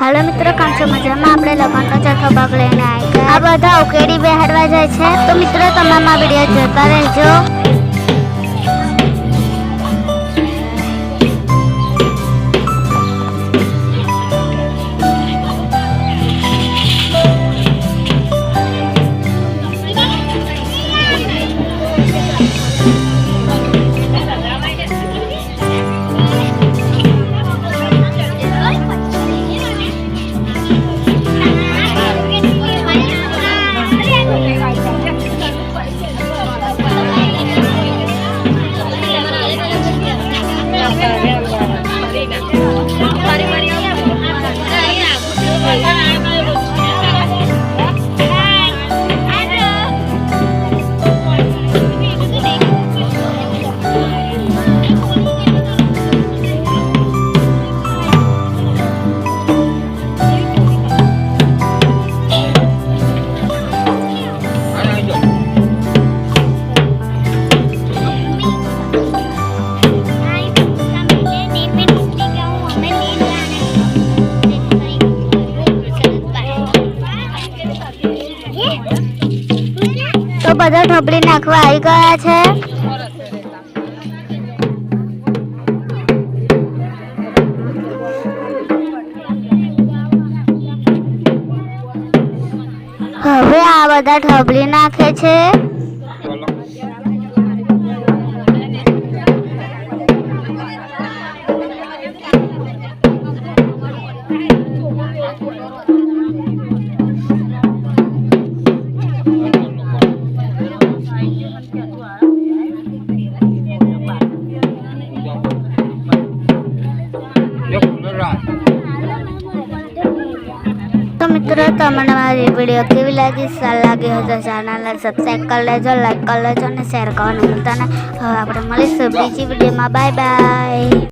હાલો મિત્રો કામ છો મજામાં? આપણે લગ્નનો ચોથો ભાગ લઈને આવી આ બધા ઉકેડી બેહાડવા જાય છે. તો મિત્રો, તમારા વીડિયો જોતા રહેજો. તો બધા ઢોબળી નાખવા આવી ગયા છે. હવે આ બધા ઢોબળી નાખે છે. તો મિત્રો, તમને મારી વીડિયો કેવી લાગી? સારી લાગી હોય તો ચેનલને સબસ્ક્રાઈબ કરી લેજો લાઈક કરી લેજો અને શેર કરવાનું ભૂલતા હવે આપણે મળીશું બીજી વિડીયોમાં બાય બાય